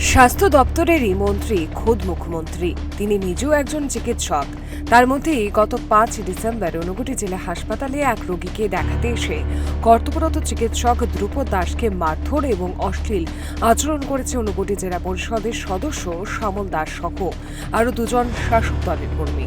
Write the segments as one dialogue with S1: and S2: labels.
S1: স্বাস্থ্য দপ্তরেরই মন্ত্রী খোদ মুখ্যমন্ত্রী। তিনি নিজেও একজন চিকিৎসক। তার মধ্যেই গত পাঁচ ডিসেম্বর ঊনকোটি জেলা হাসপাতালে এক রোগীকে দেখাতে এসে কর্তব্যরত চিকিৎসক ধ্রুপদ দাসকে মারধর এবং অশ্লীল আচরণ করেছে ঊনকোটি জেলা পরিষদের সদস্য শ্যামল দাস সহ আরও দুজন শাসক দলের কর্মী।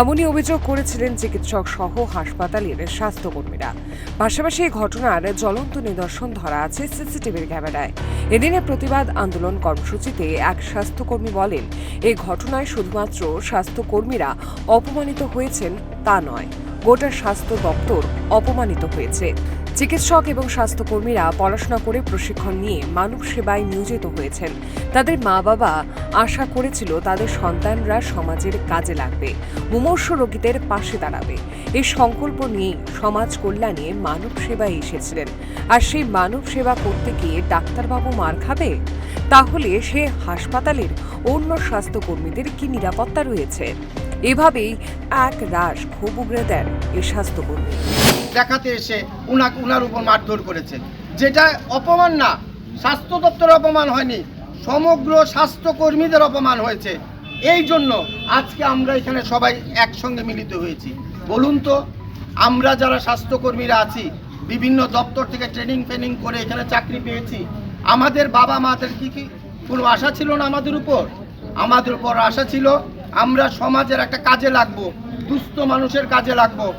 S1: এমনই অভিযোগ করেছিলেন চিকিৎসক সহ হাসপাতালের স্বাস্থ্যকর্মীরা। পাশাপাশি এই ঘটনার জ্বলন্ত নিদর্শন ধরা আছে সিসিটিভির ক্যামেরায়। এদিনে প্রতিবাদ আন্দোলন কর্মসূচিতে এক স্বাস্থ্যকর্মী বলেন, এই ঘটনায় শুধুমাত্র স্বাস্থ্যকর্মীরা অপমানিত হয়েছেন তা নয়। গোটা স্বাস্থ্য দপ্তর অপমানিত হয়েছে। চিকিৎসক এবং স্বাস্থ্যকর্মীরা পড়াশোনা করে প্রশিক্ষণ নিয়ে মানব সেবায় নিয়োজিত হয়েছেন। তাদের মা বাবা আশা করেছিল তাদের সন্তানরা সমাজের কাজে লাগবে, মুমূর্ষ রোগীদের পাশে দাঁড়াবে। এই সংকল্প নিয়েই সমাজ কল্যাণে মানব সেবায় এসেছিলেন। আর সেই মানব সেবা করতে গিয়ে ডাক্তারবাবু মার খাবে? তাহলে সে হাসপাতালের অন্য স্বাস্থ্যকর্মীদের কি নিরাপত্তা রয়েছে? এভাবেই এক রাশ ক্ষোভ উগড়ে দেন এই স্বাস্থ্যকর্মী।
S2: দেখাতে এসে উনাকে উনার উপর মারধর করেছে। যেটা অপমান না, স্বাস্থ্য দপ্তরের অপমান হয়নি, সমগ্র স্বাস্থ্যকর্মীদের অপমান হয়েছে। এই জন্য আজকে আমরা এখানে সবাই একসঙ্গে মিলিত হয়েছি। বলুন তো, আমরা যারা স্বাস্থ্যকর্মীরা আছি, বিভিন্ন দপ্তর থেকে ট্রেনিং ফেনিং করে এখানে চাকরি পেয়েছি, আমাদের বাবা মাদের কি কি কোনো আশা ছিল না আমাদের উপর? আমাদের উপর আশা ছিল আমরা সমাজের একটা কাজে লাগবো, দুস্থ মানুষের কাজে লাগবো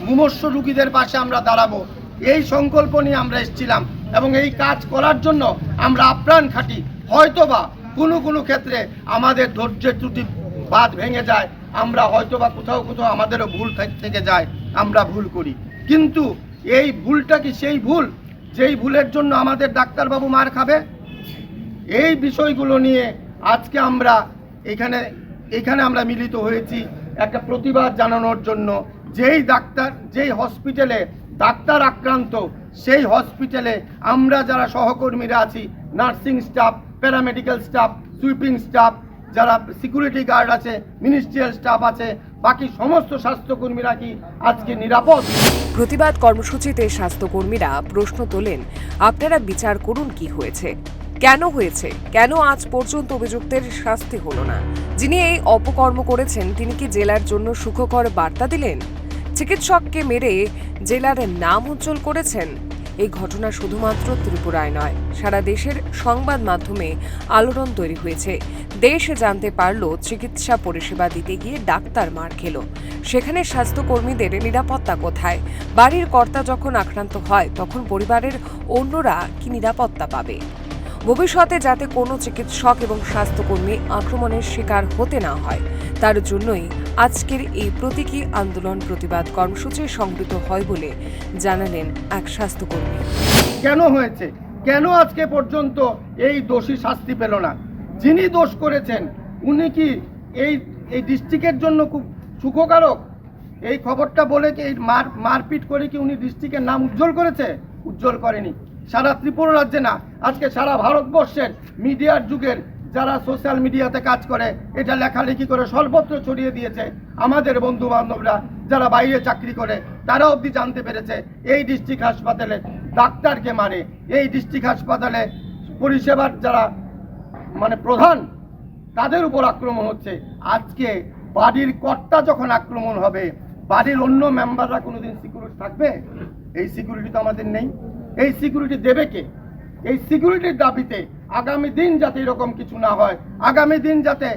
S2: মুমূর্ষ রুগীদের পাশে আমরা দাঁড়াবো। এই সংকল্প নিয়ে আমরা এসেছিলাম এবং এই কাজ করার জন্য আমরা আপ্রাণ খাটি। হয়তোবা কোনো কোনো ক্ষেত্রে আমাদের ধৈর্যের ত্রুটি বাদ ভেঙে যায়, আমরা হয়তোবা কোথাও কোথাও আমাদেরও ভুল থাক- যায়, আমরা ভুল করি। কিন্তু এই ভুলটা কি সেই ভুল? যেই ভুলের জন্য আমাদের ডাক্তারবাবু মার খাবে? এই বিষয়গুলো নিয়ে আজকে আমরা এখানে এখানে আমরা মিলিত হয়েছি একটা প্রতিবাদ জানানোর জন্য। যেই ডাক্তার, যেই হসপিটালে ডাক্তার আক্রান্ত, সেই হসপিটালে আমরা যারা সহকর্মীরা আছি nursing staff paramedical staff sweeping staff যারা সিকিউরিটি গার্ড আছে মিনিস্ট্রিয়াল স্টাফ আছে, বাকি সমস্ত স্বাস্থ্যকর্মীরা কি আজকে নিরাপদ?
S1: প্রতিবাদ কর্মসূচিতে স্বাস্থ্যকর্মীরা প্রশ্ন তোলেন, আপনারা বিচার করুন কি হয়েছে? কেন হয়েছে? কেন আজ পর্যন্ত অভিযুক্তের শাস্তি হলো না? যিনি এই অপকর্ম করেছেন, তিনি কি জেলার জন্য সুখকর বার্তা দিলেন? চিকিৎসককে মেরে জেলার নাম উজ্জ্বল করেছেন? এই ঘটনা শুধুমাত্র ত্রিপুরায় নয়, সারা দেশের সংবাদ মাধ্যমে আলোড়ন তৈরি হয়েছে। দেশ জানতে পারল, চিকিৎসা পরিষেবা দিতে গিয়ে ডাক্তার মার খেলো। সেখানে স্বাস্থ্যকর্মীদের নিরাপত্তা কোথায়? বাড়ির কর্তা যখন আক্রান্ত হয়, তখন পরিবারের অন্যরা কি নিরাপত্তা পাবে? ভবিষ্যতে যাতে কোনো চিকিৎসক এবং স্বাস্থ্যকর্মী আক্রমণের শিকার হতে না হয়, তার জন্যই আজকের এই প্রতীকী আন্দোলন প্রতিবাদ কর্মসূচি সংগৃহীত হয় বলে জানালেন এক স্বাস্থ্যকর্মী।
S2: কেন হয়েছে? কেন আজকে পর্যন্ত এই দোষী শাস্তি পেল না? যিনি দোষ করেছেন, উনি কি এই এই ডিস্ট্রিক্টের জন্য খুব সুখকারক? এই খবরটা বলে কি এই মার, মারপিট করে কি উনি ডিস্ট্রিক্টের নাম উজ্জ্বল করেছে? উজ্জ্বল করেনি। সারা ত্রিপুরা রাজ্যে না, আজকে সারা ভারতবর্ষের মিডিয়ার যুগের যারা সোশ্যাল মিডিয়াতে কাজ করে, এটা লেখালেখি করে সর্বত্র ছড়িয়ে দিয়েছে। আমাদের বন্ধু বান্ধবরা যারা বাইরে চাকরি করে, তারা অবধি জানতে পেরেছে, এই ডিস্ট্রিক্ট হাসপাতালে ডাক্তারকে মারে এই ডিস্ট্রিক্ট হাসপাতালে পরিষেবার যারা মানে প্রধান, তাদের উপর আক্রমণ হচ্ছে। আজকে বাড়ির কর্তা যখন আক্রমণ হবে, বাড়ির অন্য মেম্বাররা কোনোদিন সিকিউরিটি থাকবে? এই সিকিউরিটি তো আমাদের নেই। এই সিকিউরিটি দেবে কে? এই সিকিউরিটির দাবিতে আগামী দিন যাতে এরকম কিছু না হয়, আগামী দিন যাতে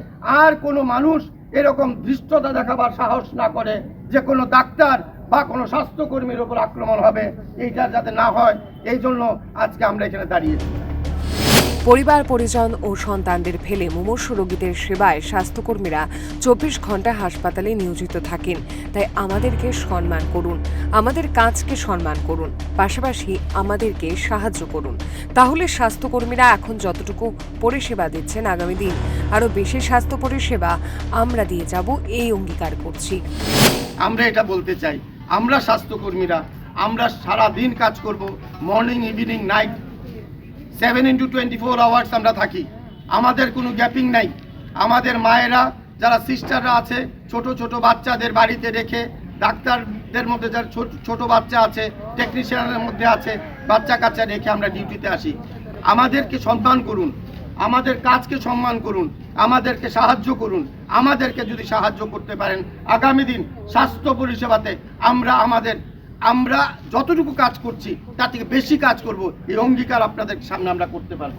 S2: আর কোনো মানুষ এরকম ধৃষ্টতা দেখাবার সাহস না করে, যে কোনো ডাক্তার বা কোনো স্বাস্থ্যকর্মীর ওপর আক্রমণ হবে, এইটা যাতে না হয় এই জন্য আজকে আমরা এখানে দাঁড়িয়েছি।
S1: পরিবার, পরিজন ও সন্তানদের ফেলে মুমূর্ষ রোগীদের সেবায় স্বাস্থ্যকর্মীরা চব্বিশ ঘণ্টা হাসপাতালে নিয়োজিত থাকেন। তাই আমাদেরকে সম্মান করুন। আমাদের কাজকে সম্মান করুন। পাশাপাশি আমাদেরকে সাহায্য করুন। তাহলে স্বাস্থ্যকর্মীরা এখন যতটুকু পরিষেবা দিচ্ছেন আগামী দিন, আরও বেশি স্বাস্থ্য পরিষেবা আমরা দিয়ে যাব এই অঙ্গীকার করছি।
S2: আমরা এটা বলতে চাই, আমরা স্বাস্থ্যকর্মীরা, আমরা সারা দিন কাজ করব morning evening night seven into twenty four hours আমরা থাকি। আমাদের কোনো গ্যাপিং নাই। আমাদের মায়েরা, যারা সিস্টাররা আছে, ছোট ছোট বাচ্চাদের বাড়িতে রেখে, ডাক্তারদের মধ্যে যারা ছোট ছোট বাচ্চা আছে টেকনিশিয়ানের মধ্যে আছে, বাচ্চা কাচ্চা রেখে আমরা ডিউটিতে আসি। আমাদেরকে সম্মান করুন। আমাদের কাজকে সম্মান করুন। আমাদেরকে সাহায্য করুন। আমাদেরকে যদি সাহায্য করতে পারেন, আগামী দিন স্বাস্থ্য পরিষেবাতে আমরা আমাদের আমরা যতটুকু কাজ করছি, তার থেকে বেশি কাজ করব। এই অঙ্গীকার আপনাদের সামনে আমরা করতে পারব।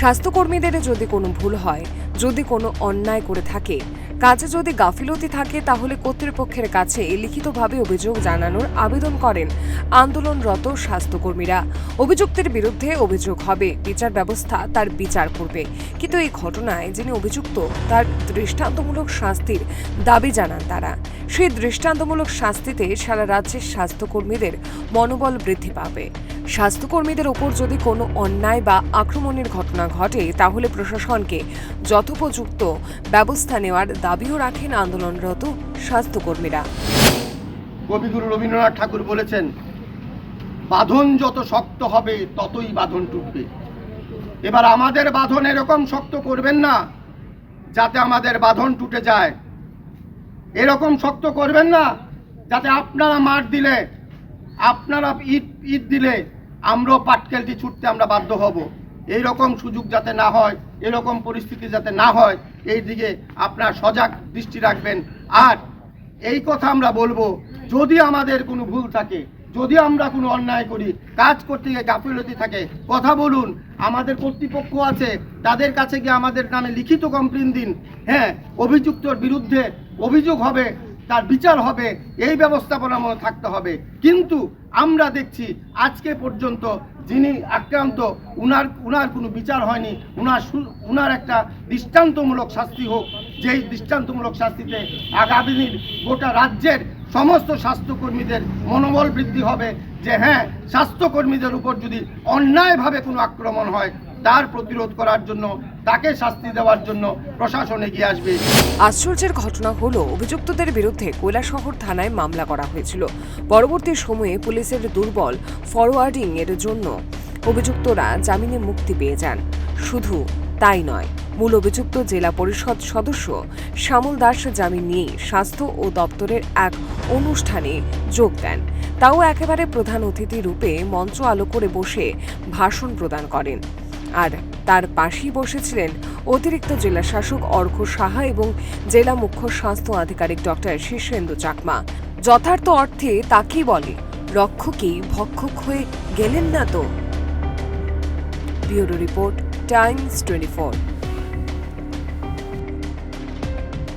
S1: স্বাস্থ্যকর্মীদের যদি কোনো ভুল হয়, যদি কোনো অন্যায় করে থাকে কাজে যদি গাফিলতি থাকে, তাহলে কর্তৃপক্ষের কাছে লিখিতভাবে অভিযোগ জানানোর আবেদন করেন আন্দোলনরত স্বাস্থ্যকর্মীরা। অভিযুক্তের বিরুদ্ধে অভিযোগ হবে, বিচার ব্যবস্থা তার বিচার করবে। কিন্তু এই ঘটনায় যিনি অভিযুক্ত, তার দৃষ্টান্তমূলক শাস্তির দাবি জানান তারা। সেই দৃষ্টান্তমূলক শাস্তিতে সারা রাজ্যের স্বাস্থ্যকর্মীদের মনোবল বৃদ্ধি পাবে। স্বাস্থ্যকর্মীদের ওপর যদি কোনো অন্যায় বা আক্রমণের ঘটনা ঘটে, তাহলে প্রশাসনকে যথোপযুক্ত ব্যবস্থা নেওয়ার দাবিও রাখেন আন্দোলনরত স্বাস্থ্যকর্মীরা।
S2: কবিগুরু রবীন্দ্রনাথ ঠাকুর বলেছেন, বাঁধন যত শক্ত হবে, ততই বাঁধন টুটবে। এবার আমাদের বাঁধন এরকম শক্ত করবেন না, যাতে আমাদের বাঁধন টুটে যায়। এরকম শক্ত করবেন না, যাতে আপনারা মার দিলে, আপনারা ঈদ ঈদ দিলে আমরাও পাটকেলটি ছুটতে আমরা বাধ্য হব। এই রকম সুযোগ যাতে না হয়, এরকম পরিস্থিতি যাতে না হয় এই দিকে আপনার সজাগ দৃষ্টি রাখবেন। আর এই কথা আমরা বলব, যদি আমাদের কোনো ভুল থাকে, যদি আমরা কোনো অন্যায় করি, কাজ করতে গিয়ে গাফিলতি থাকে, কথা বলুন। আমাদের কর্তৃপক্ষ আছে, তাদের কাছে গিয়ে আমাদের নামে লিখিত কমপ্লেন দিন। হ্যাঁ অভিযুক্তর বিরুদ্ধে অভিযোগ হবে, তার বিচার হবে, এই ব্যবস্থাপনা থাকতে হবে। কিন্তু আমরা দেখছি আজকে পর্যন্ত যিনি আক্রান্ত, উনার উনার কোনো বিচার হয়নি। উনার উনার একটা দৃষ্টান্তমূলক শাস্তি হোক, যেই দৃষ্টান্তমূলক শাস্তিতে আগামী দিন গোটা রাজ্যের সমস্ত স্বাস্থ্যকর্মীদের মনোবল বৃদ্ধি হবে, যে হ্যাঁ স্বাস্থ্যকর্মীদের উপর যদি অন্যায়ভাবে কোনো আক্রমণ হয় তার প্রতিরোধ করার জন্য, তাকে শাস্তি দেওয়ার জন্য প্রশাসন এগিয়ে আসবে।
S1: আশ্চর্যের ঘটনা হলো, অভিযুক্তদের বিরুদ্ধে কৈলাসহর থানায় মামলা করা হয়েছিল। পরবর্তী সময়ে পুলিশের দুর্বল ফরওয়ার্ডিং এর জন্য অভিযুক্তরা জামিনে মুক্তি পেয়ে যান। শুধু তাই নয়, মূল অভিযুক্ত জেলা পরিষদ সদস্য শ্যামল দাস জামিন নিয়ে স্বাস্থ্য ও দপ্তরের এক অনুষ্ঠানে যোগ দেন। তাও একেবারে প্রধান অতিথি রূপে মঞ্চ আলো করে বসে ভাষণ প্রদান করেন। আর তার পাশেই বসেছিলেন অতিরিক্ত জেলা শাসক অর্ঘ সাহা এবং জেলা মুখ্য স্বাস্থ্য আধিকারিক ডক্টর শীর্ষেন্দু চাকমা। যথার্থ অর্থে তাকেই বলে, রক্ষকেই ভক্ষক হয়ে গেলেন না তো। Bureau report, Times twenty